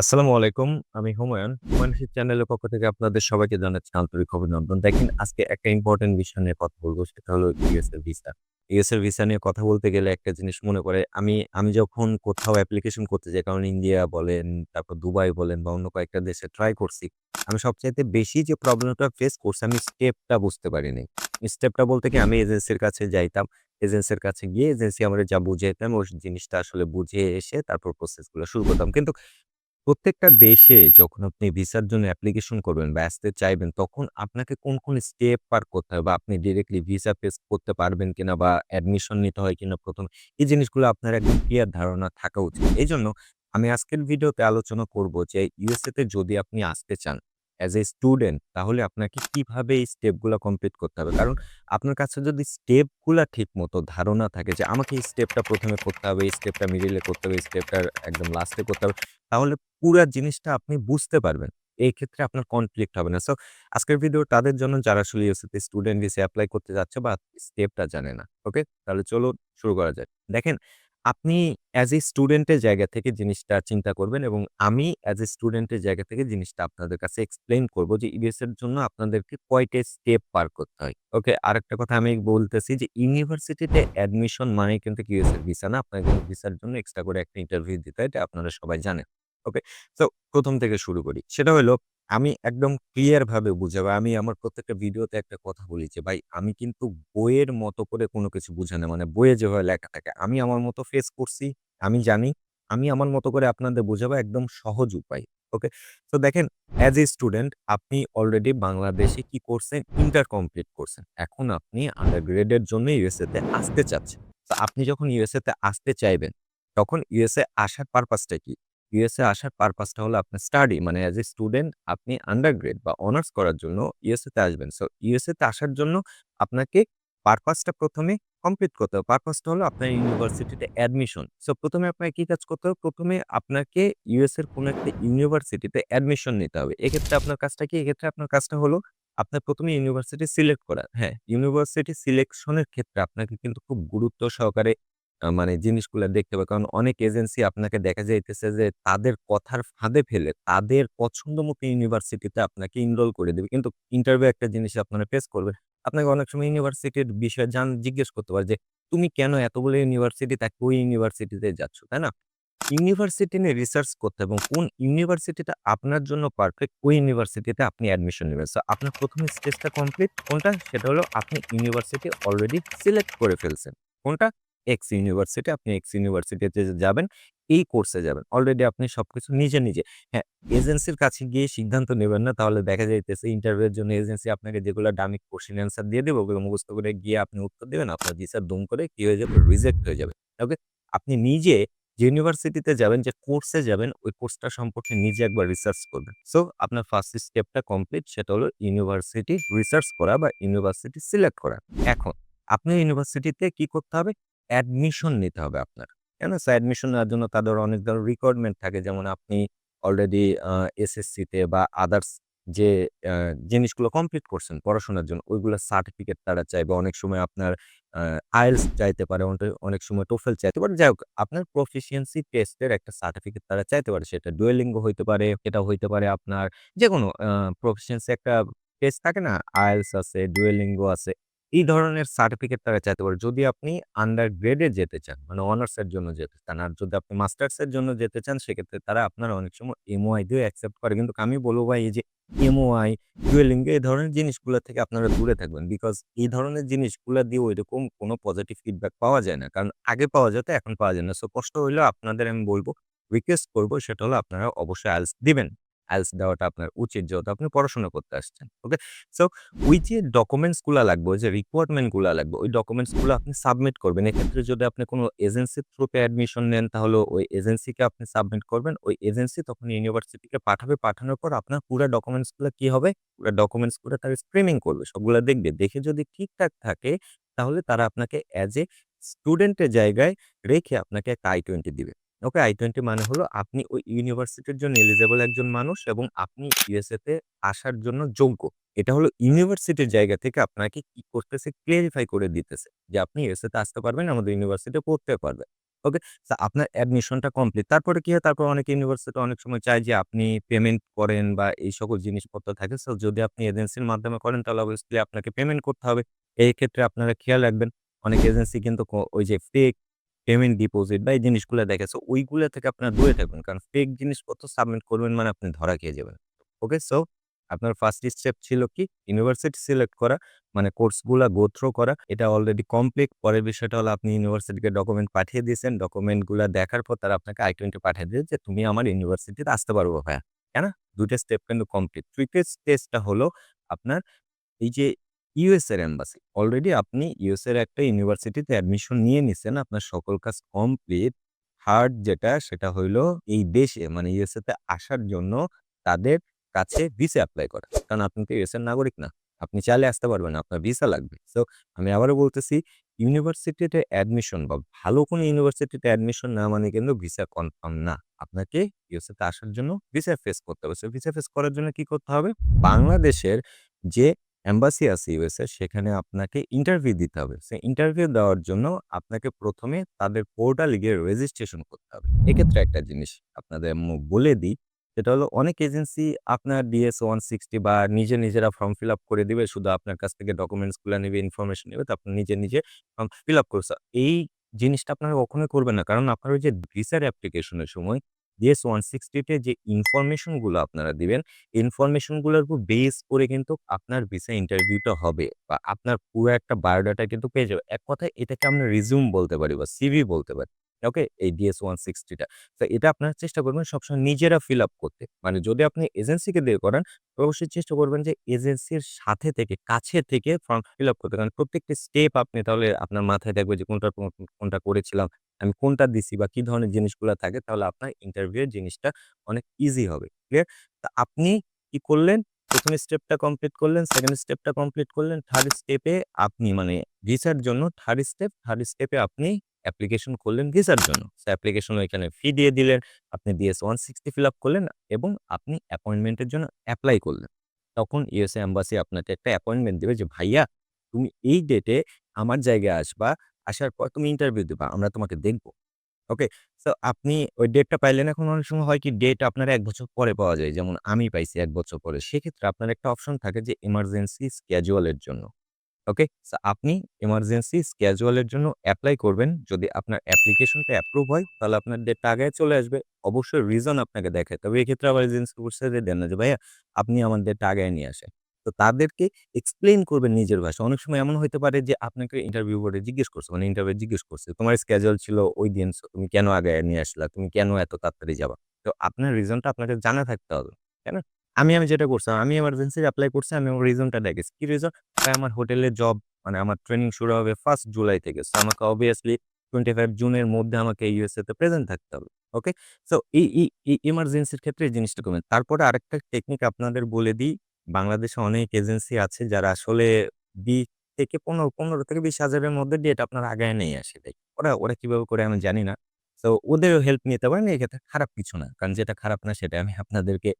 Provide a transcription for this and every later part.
আসসালামু আলাইকুম। আমি হুমায়ুন। হুমায়ুন শিব চ্যানেলের পক্ষ থেকে আপনাদের সবাইকে জানাচ্ছি আন্তরিক অভিনন্দন। দেখেন আজকে একটা ইম্পোর্টেন্ট বিষয় নিয়ে কথা বলব সেটা হলো ইউএস এর ভিসা। ইউএস এর ভিসা নিয়ে কথা বলতে গেলে একটা জিনিস মনে পড়ে আমি আমি যখন কোথাও অ্যাপ্লিকেশন করতে যাই কারণ ইন্ডিয়া বলেন, তারপর দুবাই বলেন বা অন্য কয়েকটা দেশে ট্রাই করছি। আমি সবচাইতে বেশি যে প্রবলেমটা ফেস করছি আমি স্টেপটা বুঝতে পারিনি। স্টেপটা বলতে কি আমি এজেন্সির কাছে যাইতাম। এজেন্সির কাছে গিয়ে এজেন্সি আমারে যা বুঝাইতাম ওই জিনিসটা আসলে বুঝে এসে তারপর প্রসেসগুলো শুরু করতাম। কিন্তু প্রত্যেকটা দেশে যখন আপনি ভিসার জন্য অ্যাপ্লিকেশন করবেন বা আসতে চাইবেন, তখন আপনাকে কোন, কোন স্টেপ পার করতে হবে বা আপনি ডিরেক্টলি ভিসা ফেস করতে পারবেন কিনা বা অ্যাডমিশন নিতে হয় কিনা প্রথম এই জিনিসগুলো আপনার একটা ক্লিয়ার ধারণা থাকা উচিত। এই জন্য আমি আজকের ভিডিওতে আলোচনা করব যে ইউএসএতে যদি আপনি আসতে চান অ্যাজ এ স্টুডেন্ট তাহলে আপনাকে কীভাবে এই স্টেপগুলো কমপ্লিট করতে হবে। কারণ আপনার কাছে যদি স্টেপগুলা ঠিকমতো ধারণা থাকে যে আমাকে এই স্টেপটা প্রথমে করতে হবে, এই স্টেপটা মিডিলে করতে হবে, এই স্টেপটা একদম লাস্টে করতে হবে। তাহলে পুরা জিনিসটা আপনি বুঝতে পারবেন। এই ক্ষেত্রে আপনার কনফ্লিক্ট হবে না। সো আজকের ভিডিও তাদের জন্য যারা আসলে ইউএসএতে স্টুডেন্ট ভিসা অ্যাপ্লাই করতে যাচ্ছে বা স্টেপটা জানে না। ওকে? তাহলে চলো শুরু করা যায় দেখেন আপনি অ্যাজ এ স্টুডেন্টের জায়গা থেকে জিনিসটা চিন্তা করবেন এবং আমি অ্যাজ এ স্টুডেন্টের জায়গা থেকে জিনিসটা আপনাদের কাছে এক্সপ্লেন করব যে ইউএস এর জন্য আপনাদেরকে কয়টা স্টেপ পার করতে হয়। ওকে? আরেকটা কথা আমি বলতেছি যে ইউনিভার্সিটিতে অ্যাডমিশন মানেই কিন্তু ইউএস এর ভিসা না। আপনাকে ভিসার জন্য এক্সট্রা করে একটা ইন্টারভিউ দিতে হয়। এটা আপনারা সবাই জানেন। ওকে? তো প্রথম থেকে শুরু করি। সেটা হইল আমি একদম ক্লিয়ার ভাবে বুঝাবো। আমি আমার প্রত্যেকটা ভিডিওতে একটা কথা বলি যে, "ভাই আমি কিন্তু বইয়ের মতো করে কোনো কিছু বুঝাই না। মানে বইয়ে যেভাবে লেখা থাকে, আমি আমার মতো ফেস করছি, আমি জানি। আমি আমার মতো করে আপনাদের বুঝাবো একদম সহজ উপায়।" ওকে? তো দেখেন অ্যাজ এ স্টুডেন্ট আপনি অলরেডি বাংলাদেশে কি করছেন? ইন্টার কমপ্লিট করছেন। এখন আপনি আন্ডারগ্রেড এর জন্য ইউএসএ তে আসতে চাচ্ছেন। তো আপনি যখন ইউএসএ তে আসতে চাইবেন, তখন ইউএসএ আসার পারপাসটা কি? ইউএসএ আসার পারপাসটা হলো আপনার স্টাডি মানে অ্যাজ এ স্টুডেন্ট আপনি আন্ডারগ্রেড বা অনার্স করার জন্য ইউএসএ তে আসবেন। সো ইউএসএ তে আসার জন্য আপনাকে পারপাসটা প্রথমে কমপ্লিট করতে হবে। পারপাসটা হলো আপনার ইউনিভার্সিটিতে অ্যাডমিশন। সো প্রথমে আপনাকে কী কাজ করতে হবে? প্রথমে আপনাকে ইউএস এর কোনো একটা ইউনিভার্সিটিতে অ্যাডমিশন নিতে হবে। এক্ষেত্রে আপনার কাজটা কি? এক্ষেত্রে আপনার কাজটা হলো আপনার প্রথমে ইউনিভার্সিটি সিলেক্ট করা। হ্যাঁ, ইউনিভার্সিটি সিলেকশনের ক্ষেত্রে আপনাকে কিন্তু খুব গুরুত্ব সহকারে মানে জিনিসগুলা দেখতে হবে। কারণ অনেক এজেন্সি আপনাকে দেখা যাইতেছে যে তাদের কথার ফাঁদে ফেলে তাদের পছন্দ মতো ইউনিভার্সিটিতে আপনাকে এনরোল করে দিবে। কিন্তু ইন্টারভিউ একটা জিনিস আপনারা ফেস করবেন। আপনাকে অনেক সময় ইউনিভার্সিটির বিষয়ে জান জিজ্ঞেস করতে পারে যে, "তুমি কেন এতগুলো ইউনিভার্সিটি থাকতে ওই ইউনিভার্সিটিতে যাচ্ছ?" তাই না? ইউনিভার্সিটি নিয়ে রিসার্চ করতে এবং কোন ইউনিভার্সিটিটা আপনার জন্য পারফেক্ট ওই ইউনিভার্সিটিতে আপনি অ্যাডমিশন নিবেন। সো আপনার ১ম স্টেজটা কমপ্লিট কোনটা? সেটা হলো আপনি ইউনিভার্সিটি অলরেডি সিলেক্ট করে ফেলছেন। কোনটা? X university. আপনি এক্স ইউনিভার্সিটিতে যাবেন, এই কোর্সে যাবেন। অলরেডি আপনি সবকিছু নিজে, নিজে হ্যাঁ, এজেন্সির কাছে গিয়ে সিদ্ধান্ত নেবেন না। তাহলে দেখা যাইতেছে ইন্টারভিউর জন্য এজেন্সি আপনাকে যেগুলা ডামি কোয়েশ্চেন অ্যান্সার দিয়ে দিবে ওগুলো মুখস্থ করে গিয়ে আপনি উত্তর দেবেন আপনার ভিসা দুম করে কি হয়ে যাবে? রিজেক্ট হয়ে যাবে। ওকে? আপনি নিজে যে ইউনিভার্সিটিতে যাবেন, যে কোর্সে যাবেন, ওই কোর্সটা সম্পর্কে নিজে একবার রিসার্চ করবেন। সো আপনার ফার্স্ট স্টেপটা কমপ্লিট সেটা হলো ইউনিভার্সিটি রিসার্চ করা বা ইউনিভার্সিটি সিলেক্ট করা। এখন আপনি ইউনিভার্সিটিতে কি করতে হবে? অ্যাডমিশন নিতে হবে আপনার। কেন? অ্যাডমিশন নেওয়ার জন্য তাদের অনেক ধরনের রিকোয়ারমেন্ট থাকে। যেমন আপনি অলরেডি এসএসসিতে বা আদার্স যে জিনিসগুলো কমপ্লিট করছেন পড়াশোনার জন্য, ওইগুলো সার্টিফিকেট তারা চাইবে। অনেক সময় আপনার আ আইএলটিএস চাইতে পারে, অনেক সময় টোফেল চাইতে পারে। যাই হোক আপনার প্রফিসিয়েন্সি টেস্টের একটা সার্টিফিকেট তারা চাইতে পারে। সেটা ডুয়োলিঙ্গো হইতে পারে, এটা হইতে পারে আপনার যেকোনো আ প্রফিসিয়েন্সি একটা টেস্ট থাকে না? আইএলটিএস আছে, ডুয়োলিঙ্গো আছে। এই ধরনের সার্টিফিকেট তারা চাইতে পারে। যদি আপনি আন্ডার গ্রেডে যেতে চান, মানে অনার্স এর জন্য যেতে চান। আর যদি আপনি মাস্টার্স এর জন্য যেতে চান সেক্ষেত্রে তারা আপনার অনেক সময় এমওআই দিয়েও অ্যাকসেপ্ট করে। কিন্তু আমি বলব ভাই এই যে এমওআই, ডুয়োলিঙ্গো এই ধরনের জিনিসগুলো থেকে আপনারা দূরে থাকবেন। বিকজ এই ধরনের জিনিসগুলা দিয়ে ঐরকম কোনো পজিটিভ ফিডব্যাক পাওয়া যায় না। কারণ আগে পাওয়া যেত এখন পাওয়া যায় না। সো কষ্ট হইলেও আপনাদের আমি বলব রিকোয়েস্ট করব সেটা হলো আপনারা অবশ্যই আইএলটিএস দিবেন। আইএলটিএস দেওয়াটা আপনার উচিত যেহেতু আপনি পড়াশোনা করতে আসছেন। ওকে? সো ওই যে ডকুমেন্টসগুলা লাগবে, ওই যে রিকোয়ারমেন্টগুলা লাগবে, ওই ডকুমেন্টসগুলো আপনি সাবমিট করবেন। এক্ষেত্রে যদি আপনি কোনো এজেন্সির থ্রুতে অ্যাডমিশন নেন তাহলে ওই এজেন্সিকে আপনি সাবমিট করবেন। ওই এজেন্সি তখন ইউনিভার্সিটিকে পাঠাবে। পাঠানোর পর আপনার পুরো ডকুমেন্টসগুলা কি হবে? পুরা ডকুমেন্টসগুলা তারা স্ক্রিনিং করবে। সবগুলা দেখবে। দেখে যদি ঠিকঠাক থাকে তাহলে তারা আপনাকে অ্যাজ এ স্টুডেন্টের জায়গায় রেখে আপনাকে একটা আই টোয়েন্টি দিবে। ওকে? I-20 মানে হলো আপনি ওই ইউনিভার্সিটির জন্য এলিজেবল একজন মানুষ এবং আপনি ইউএসএ তে আসার জন্য যোগ্য। এটা হলো ইউনিভার্সিটির জায়গা থেকে আপনাকে কি করতেছে ক্লারিফাই করে দিতেছে যে আপনি ইউএসএ তে আসতে পারবেন, আমাদের ইউনিভার্সিটি পড়তে পারবেন। ওকে? আপনার অ্যাডমিশনটা কমপ্লিট। তারপরে কি হয়? তারপর অনেক ইউনিভার্সিটি অনেক সময় চায় যে আপনি পেমেন্ট করেন বা এই সকল জিনিসপত্র থাকে। সো যদি আপনি এজেন্সির মাধ্যমে করেন তাহলে অবভিয়াসলি আপনাকে পেমেন্ট করতে হবে। এই ক্ষেত্রে আপনারা খেয়াল রাখবেন। অনেক এজেন্সি কিন্তু ওই যে ফেক পেমেন্ট ডিপোজিট বা এই জিনিসগুলো দেখে। ওইগুলো থেকে আপনারা দূরে থাকবেন। কারণ ফেক জিনিসপত্র সাবমিট করবেন মানে আপনি ধরা খেয়ে যাবেন। ওকে? সো আপনার ফার্স্ট স্টেপ ছিল কি? ইউনিভার্সিটি সিলেক্ট করা। মানে কোর্সগুলা গোথ্রো করা। এটা অলরেডি কমপ্লিট। পরের বিষয়টা হলো আপনি ইউনিভার্সিটিকে ডকুমেন্ট পাঠিয়ে দিয়েছেন। ডকুমেন্টগুলা দেখার পর তারা আপনাকে I-20 পাঠিয়ে দিয়েছে যে, "তুমি আমার ইউনিভার্সিটিতে আসতে পারব ভাইয়া।" তাই না? ২ টা স্টেপ কিন্তু কমপ্লিট। ৩য় স্টেজটা হলো আপনার এই যে ইউএস এর এম্বাসি। অলরেডি আপনি ইউএস এর একটা ইউনিভার্সিটিতে অ্যাডমিশন নিয়ে নিছেন। আপনার সকল কাজ কমপ্লিট। 3rd যেটা, সেটা হইল এই দেশে মানে ইউএসএ তে আসার জন্য তাদের কাছে ভিসা অ্যাপ্লাই করা। কারণ আপনি তো ইউএস এর নাগরিক না। আপনি চাইলে আসতে পারবেন, আপনার ভিসা লাগবে। সো আমি আবারও বলতেছি ইউনিভার্সিটিতে অ্যাডমিশন বা ভালো কোনো ইউনিভার্সিটিতে অ্যাডমিশন না মানে কিন্তু ভিসা কনফার্ম না। আপনাকে ইউএসএ তে আসার জন্য ভিসা ফেস করতে হবে। সো ভিসা ফেস করার জন্য কি করতে হবে? বাংলাদেশের যে এম্বাসি আছে ইউএস এর সেখানে আপনাকে ইন্টারভিউ দিতে হবে। সো ইন্টারভিউ দেওয়ার জন্য আপনাকে প্রথমে তাদের পোর্টালে গিয়ে রেজিস্ট্রেশন করতে হবে। এক্ষেত্রে একটা জিনিস আপনাদের বলে দিই। সেটা হলো অনেক এজেন্সি আপনার ডিএস ওয়ান সিক্সটি বা নিজে নিজেরা ফর্ম ফিল আপ করে দিবে। শুধু আপনার কাছ থেকে ডকুমেন্টসগুলো নেবে ইনফরমেশন নিবে। তারপর নিজে, নিজে ফর্ম ফিল আপ করছে। এই জিনিসটা আপনারা কখনোই করবেন না। কারণ আপনার ওই যে ভিসার অ্যাপ্লিকেশন এর সময় DS-160 তে যে ইনফরমেশনগুলো আপনারা দিবেন, ইনফরমেশনগুলোর উপর বেস করে কিন্তু আপনার ভিসা ইন্টারভিউটা হবে বা আপনার পুরো একটা বায়োডাটা কিন্তু পেয়ে যাবে। এক কথায় এটাকে আমরা রিজিউম বলতে পারি বা সিভি বলতে পারি। ওকে? এই ডিএস ওয়ান সিক্সটিটা তো এটা আপনারা চেষ্টা করবেন সবসময় নিজেরা ফিল আপ করতে। মানে যদি আপনি এজেন্সিকে দিয়ে করান, অবশ্যই চেষ্টা করবেন যে এজেন্সির সাথে থেকে, কাছে থেকে ফর্ম ফিল আপ করতে। কারণ প্রত্যেকটি স্টেপ আপনি তাহলে আপনার মাথায় থাকবে যে কোনটা কোনটা করেছিলাম, আমি কোনটা দিছি বা কি ধরনের জিনিসগুলো থাকে তাহলে আপনার ইন্টারভিউ এর জিনিসটা অনেক ইজি হবে। ক্লিয়ার? তো আপনি কি করলেন? ১ম স্টেপটা কমপ্লিট করলেন, সেকেন্ড স্টেপটা কমপ্লিট করলেন, থার্ড স্টেপে আপনি মানে ভিসার জন্য থার্ড স্টেপ, থার্ড স্টেপে আপনি অ্যাপ্লিকেশন করলেন ভিসার জন্য। সো অ্যাপ্লিকেশন ওইখানে ফি দিয়ে দিলেন। আপনি BS one sixty fill up করলেন এবং আপনি অ্যাপয়েন্টমেন্টের জন্য অ্যাপ্লাই করলেন। তখন ইউএসএ অ্যাম্বাসি আপনাকে একটা অ্যাপয়েন্টমেন্ট দেবে যে, "ভাইয়া তুমি এই ডেটে আমার জায়গায় আসবা। আসার পর তুমি ইন্টারভিউ দিবা। আমরা তোমাকে দেখব।" ওকে? সো আপনি ওই ডেটটা পাইলেন। এখন অনেক সময় হয় কি ডেট আপনার এক বছর পরে পাওয়া যায়। যেমন আমি পাইছি এক বছর পরে। সেক্ষেত্রে আপনার একটা অপশন থাকে যে এমার্জেন্সি স্কেডিউল এর জন্য। ওকে? সো আপনি এমার্জেন্সি স্ক্যাজুয়ালের জন্য অ্যাপ্লাই করবেন। যদি আপনার অ্যাপ্লিকেশনটা অ্যাপ্রুভ হয় তাহলে আপনার ডেটটা আগায় চলে আসবে। অবশ্যই রিজন আপনাকে দেখাইতে তবে এক্ষেত্রে আবার এজেন্সি যে দেন না যে, "ভাইয়া আপনি আমার ডেটটা আগায় নিয়ে আসেন।" তো তাদেরকে এক্সপ্লেইন করবেন নিজের ভাষা অনেক সময় এমন হতে পারে যে আপনাকে ইন্টারভিউ বোর্ডে জিজ্ঞেস করছে, মানে ইন্টারভিউ জিজ্ঞেস করছে, "তোমার স্কেডিউল ছিল ওই দিন। তুমি কেন আগে নিয়ে আসলা? তুমি কেন এত তাড়াতাড়ি যাবা?" তো আপনার রিজনটা আপনাকে জানা থাকতে হবে। তাই? আমি, আমি যেটা করছিলাম, আমি এমার্জেন্সি অ্যাপ্লাই করছি। আমি আমার রিজনটা দেখেছি। কি রিজন? ভাই আমার হোটেলে জব মানে আমার ট্রেনিং শুরু হবে ফার্স্ট জুলাই থেকে। সো আমাকে অবভিয়াসলি 25 জুনের মধ্যে আমাকে ইউএসএ তে প্রেজেন্ট থাকতে হবে। ওকে? সো এই এমার্জেন্সির ক্ষেত্রে এই জিনিসটা করবেন। তারপরে আরেকটা টেকনিক আপনাদের বলে দিই। বাংলাদেশে অনেক এজেন্সি আছে যারা আসলে ২০ থেকে ১৫, ১৫ থেকে ২০ হাজারের মধ্যে ডেট আপনার আগায় নিয়ে আসে দেয়। ওরা ওরা কীভাবে করে আমি জানি না। সো ওদেরও হেল্প নিতে পারেন। এক্ষেত্রে খারাপ কিছু না। কারণ যেটা খারাপ না সেটা আমি আপনাদেরকে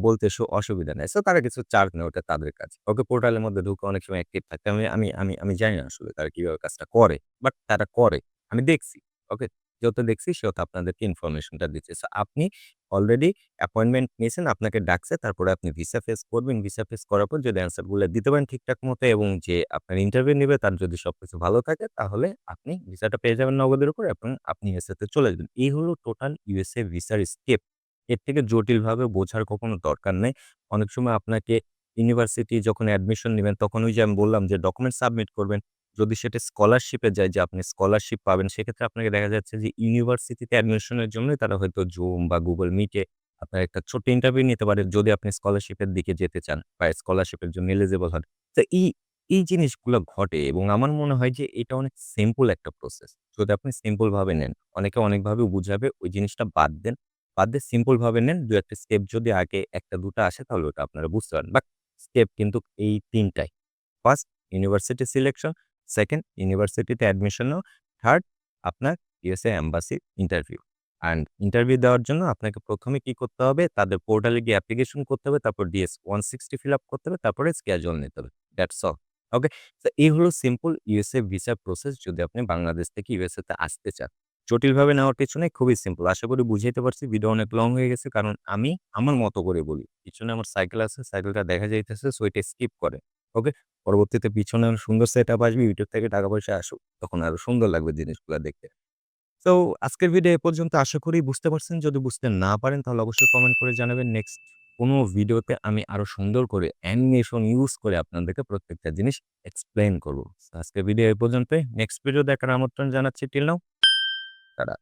বলতে সু অসুবিধা নাই। সো তারা কিছু চার্জ নেয় ওটা তাদের কাজ। ওকে পোর্টালের মধ্যে ঢুকে অনেক সময় অ্যাক্টিভ থাকতে আমি আমি আমি আমি জানি না আসলে তারা কীভাবে কাজটা করে। বাট তারা করে। আমি দেখছি। ওকে? যেহেতু দেখছি সেহেতু আপনাদেরকে ইনফরমেশনটা দিচ্ছে সো আপনি অলরেডি অ্যাপয়েন্টমেন্ট নিয়েছেন, আপনাকে ডাকছে। তারপরে আপনি ভিসা ফেস করবেন। ভিসা ফেস করার পর যদি অ্যান্সারগুলা দিতে পারেন ঠিকঠাক মতো এবং যে আপনার ইন্টারভিউ নেবে তার যদি সব কিছু ভালো থাকে তাহলে আপনি ভিসাটা পেয়ে যাবেন নগদের উপর এবং আপনি ইউএসএ তে চলে যাবেন। এই হলো টোটাল ইউএসএ ভিসার স্টেপ। এর থেকে জটিলভাবে বোঝার কখনো দরকার নেই। অনেক সময় আপনাকে ইউনিভার্সিটি যখন অ্যাডমিশন নেবেন তখন ওই যে আমি বললাম যে ডকুমেন্ট সাবমিট করবেন। যদি সেটা স্কলারশিপ যায় যে আপনি স্কলারশিপ পাবেন সেক্ষেত্রে আপনাকে দেখা যাচ্ছে যে ইউনিভার্সিটিতে অ্যাডমিশনের জন্যই তারা হয়তো জুম বা গুগল মিটে আপনার একটা ছোট্ট ইন্টারভিউ নিতে পারে যদি আপনি স্কলারশিপের দিকে যেতে চান বা স্কলারশিপের জন্য এলিজিবল হন। তো এই এই জিনিসগুলো ঘটে এবং আমার মনে হয় যে এটা অনেক সিম্পল একটা প্রসেস। যদি আপনি সিম্পল ভাবে নেন। অনেকে অনেকভাবে বুঝাবে ওই জিনিসটা বাদ দেন। বাদ দিয়ে সিম্পল ভাবে নেন। দু একটা স্টেপ যদি আগে ১ টা ২ টা আসে তাহলে ওটা আপনারা বুঝতে পারেন। বাট স্টেপ কিন্তু এই ৩ টাই। 1st ইউনিভার্সিটি সিলেকশন, 2nd ইউনিভার্সিটিতে অ্যাডমিশন নেওয়া, 3rd আপনার USA embassy interview. And interview দেওয়ার জন্য আপনাকে ১ম এ কি করতে হবে? তাদের পোর্টালে গিয়ে অ্যাপ্লিকেশন করতে হবে। তারপর DS-160 ফিল আপ করতে হবে। তারপরে স্কেডিউল নিতে হবে। That's all. ওকে? তো এই হলো সিম্পল ইউএসএ ভিসা প্রসেস যদি আপনি বাংলাদেশ থেকে ইউএসএতে আসতে চান। জটিলভাবে নেওয়ার কিছু নেই, খুবই সিম্পল। আশা করি বুঝাইতে পারছি। ভিডিও অনেক লং হয়ে গেছে কারণ আমি আমার মতো করে বলি। পিছনে আমার সাইকেল আছে, সাইকেলটা দেখা যাইতেছে সো এটা স্কিপ করে। ওকে? পরবর্তীতে পিছনে সুন্দর সেটআপ আসবে, ইউটিউব থেকে টাকা পয়সা আসুক। তখন আরও সুন্দর লাগবে জিনিসগুলা দেখতে। তো আজকের ভিডিও এ পর্যন্ত আশা করি বুঝতে পারছেন। যদি বুঝতে না পারেন তাহলে অবশ্যই কমেন্ট করে জানাবেন। নেক্সট কোনো ভিডিওতে আমি আরও সুন্দর করে অ্যানিমেশন ইউজ করে আপনাদেরকে প্রত্যেকটা জিনিস এক্সপ্লেন করব আজকের ভিডিও এ পর্যন্তই। নেক্সট ভিডিও দেখার আমন্ত্রণ জানাচ্ছি। Till now tata.